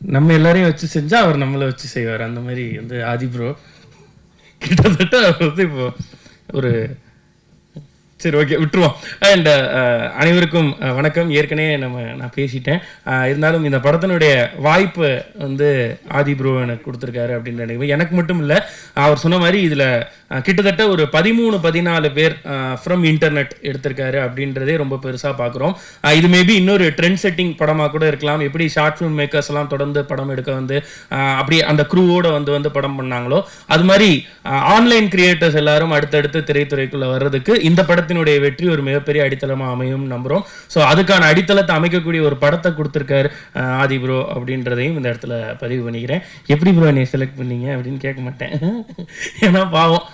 நம்ம எல்லாரையும் வச்சு செஞ்சா அவர் நம்மளை வச்சு செய்வார். அந்த மாதிரி வந்து ஆதி ப்ரோ கிட்டத்தட்ட அவர் வந்து இப்போ ஒரு சரி ஓகே விட்டுருவோம். அண்ட் uh, அனைவருக்கும் uh, வணக்கம். ஏற்கனவே நம்ம நான் பேசிட்டேன். Uh, இருந்தாலும் இந்த படத்தினுடைய வாய்ப்பு வந்து ஆதி ப்ரோ எனக்கு கொடுத்துருக்காரு அப்படின்னு நினைக்கிறேன் எனக்கு மட்டும் இல்லை அவர் சொன்ன மாதிரி இதில் கிட்டத்தட்ட ஒரு பதிமூணு பதினாலு பேர் ஃப்ரம் இன்டர்நெட் எடுத்திருக்காரு அப்படின்றதே ரொம்ப பெருசாக பார்க்குறோம் இது மேபி இன்னொரு ட்ரெண்ட் செட்டிங் படமாக கூட இருக்கலாம். எப்படி ஷார்ட் ஃபிலிம் மேக்கர்ஸ் எல்லாம் தொடர்ந்து படம் எடுக்க வந்து அப்படி அந்த குரூவோட வந்து வந்து படம் பண்ணாங்களோ அது மாதிரி ஆன்லைன் கிரியேட்டர்ஸ் எல்லாரும் அடுத்தடுத்து திரைத்துறைக்குள்ள வர்றதுக்கு இந்த படத்தை படத்தினுடைய வெற்றி ஒரு மிகப்பெரிய அடித்தளமா அமையும் நம்புறோம். ஸோ அதுக்கான அடித்தளத்தை அமைக்கக்கூடிய ஒரு படத்தை கொடுத்துருக்காரு ஆதி ப்ரோ அப்படின்றதையும் இந்த இடத்துல பதிவு பண்ணிக்கிறேன். எப்படி ப்ரோ என்னை செலக்ட் பண்ணீங்க அப்படின்னு கேட்க மாட்டேன். ஏன்னா பாவம்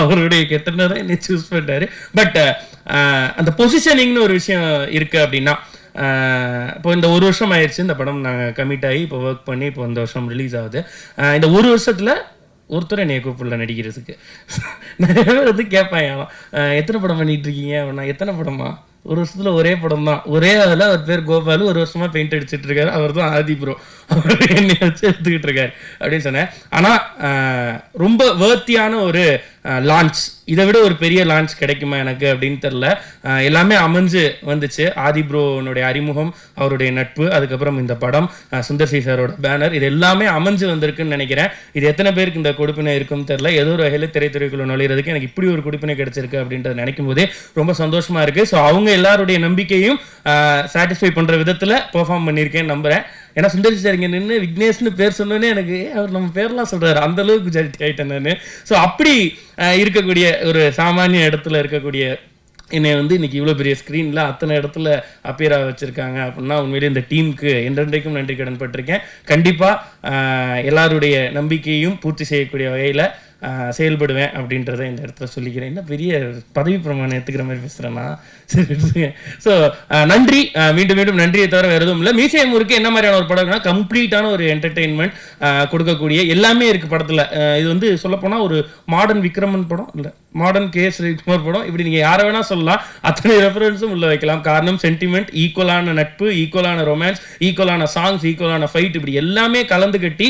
அவருடைய கெட்டனை என்னை சூஸ் பண்ணிட்டாரு. பட் அந்த பொசிஷனிங்னு ஒரு விஷயம் இருக்கு அப்படின்னா இப்போ இந்த ஒரு வருஷம் ஆயிடுச்சு இந்த படம் நாங்கள் கமிட் ஆகி இப்போ ஒர்க் பண்ணி இப்போ இந்த வருஷம் ரிலீஸ் ஆகுது. இந்த ஒரு வருஷத்தில் ஒருத்தர் என்னைய கூப்பிடல நடிக்கிறதுக்கு. நிறைய பேர் வந்து கேட்பேன் அவன், எத்தனை படம் பண்ணிட்டு இருக்கீங்க அப்படின்னா எத்தனை படமா? ஒரு வருஷத்துல ஒரே படம் தான் ஒரே அதில் அவர் பேர் கோபாலு ஒரு வருஷமா பெயிண்ட் அடிச்சுட்டு இருக்காரு அவர் தான் ஆதி ப்ரோ அவர் என்னை வச்சு எடுத்துக்கிட்டு இருக்காரு அப்படின்னு சொன்னேன். ஆனால் ரொம்ப வேர்த்தியான ஒரு லான்ச். இதை விட ஒரு பெரிய லான்ச் கிடைக்குமா எனக்கு அப்படின்னு தெரில எல்லாமே அமைஞ்சு வந்துச்சு. ஆதி ப்ரோனுடைய அறிமுகம் அவருடைய நட்பு அதுக்கப்புறம் இந்த படம் சுந்தர் சி சாரோட பேனர். இது எல்லாமே அமைஞ்சு வந்திருக்குன்னு நினைக்கிறேன். இது எத்தனை பேருக்கு இந்த கொடுப்பினை இருக்குன்னு தெரில ஏதோ ஒரு வகையில் திரைத்துறைக்குள்ள நுழையிறதுக்கு எனக்கு இப்படி ஒரு கொடுப்பினை கிடைச்சிருக்கு அப்படின்றத நினைக்கும் போதே ரொம்ப சந்தோஷமாக இருக்குது ஸோ அவங்க எல்லாருடைய நம்பிக்கையும் சாட்டிஸ்ஃபை பண்ணுற விதத்தில் பெர்ஃபார்ம் பண்ணியிருக்கேன்னு நம்புறேன். ஏன்னா சுந்தரி சார் இங்கே நின்று விக்னேஷ்னு பேர் சொன்னோன்னே எனக்கு அவர் நம்ம பேர்லாம் சொல்றாரு. அந்த அளவுக்கு ஜல்ட்டி ஆயிட்டேன் நான் ஸோ அப்படி அஹ், இருக்கக்கூடிய ஒரு சாமானிய இடத்துல இருக்கக்கூடிய என்னை வந்து இன்னைக்கு இவ்வளோ பெரிய ஸ்க்ரீனில் அத்தனை இடத்துல அப்பியராக வச்சுருக்காங்க அப்படின்னா உண்மையிலேயே இந்த டீமுக்கு என்றென்றைக்கும் நன்றி கடன் பட்டிருக்கேன் கண்டிப்பாக எல்லாருடைய நம்பிக்கையும் பூர்த்தி செய்யக்கூடிய வகையில் செயல்படுவேன் அப்படின்றத இந்த இடத்துல சொல்லிக்கிறேன். என்ன பெரிய பதவி பிரமாணம் எடுத்துக்கிற மாதிரி பேசுகிறேன்னா சரி ஸோ நன்றி. மீண்டும் மீண்டும் நன்றியை தவிர வேறு எதுவும் இல்லை. மியூசியம் முறுக்கு என்ன மாதிரியான ஒரு படம்னா கம்ப்ளீட்டான ஒரு என்டர்டெயின்மெண்ட் கொடுக்கக்கூடிய எல்லாமே இருக்குது படத்தில். இது வந்து சொல்லப்போனால் ஒரு மாடர்ன் விக்ரமன் படம். இல்லை மாடர்ன் கே ஸ்ரீகுமார் படம். இப்படி நீங்கள் யாரை வேணால் சொல்லலாம். அத்தனை ரெஃபரன்ஸும் உள்ள வைக்கலாம். காரணம் சென்டிமெண்ட் ஈக்குவலான நட்பு ஈக்குவலான ரொமான்ஸ் ஈக்குவலான சாங்ஸ் ஈக்குவலான ஃபைட் இப்படி எல்லாமே கலந்து கட்டி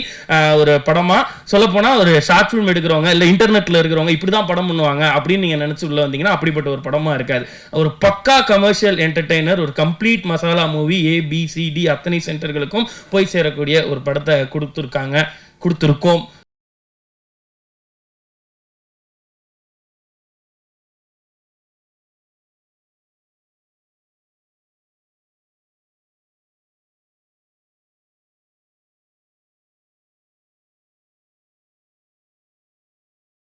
ஒரு படமாக சொல்லப்போனால் ஒரு ஷார்ட் ஃபிலிம் எடுக்கிறவங்க இல்லை இன்டர்நெட்டில் இருக்கிறவங்க இப்படி தான் படம் பண்ணுவாங்க அப்படின்னு நீங்கள் நினச்சி உள்ள வந்தீங்கன்னா அப்படிப்பட்ட ஒரு படமாக இருக்காது. ஒரு பக்கா கமர்ஷியல் என்டர்டெய்னர் ஒரு complete masala movie A B C D அத்தனை சென்டர்களுக்கும் போய் சேரக்கூடிய ஒரு படத்தை கொடுத்துருக்காங்க கொடுத்துருக்கோம்.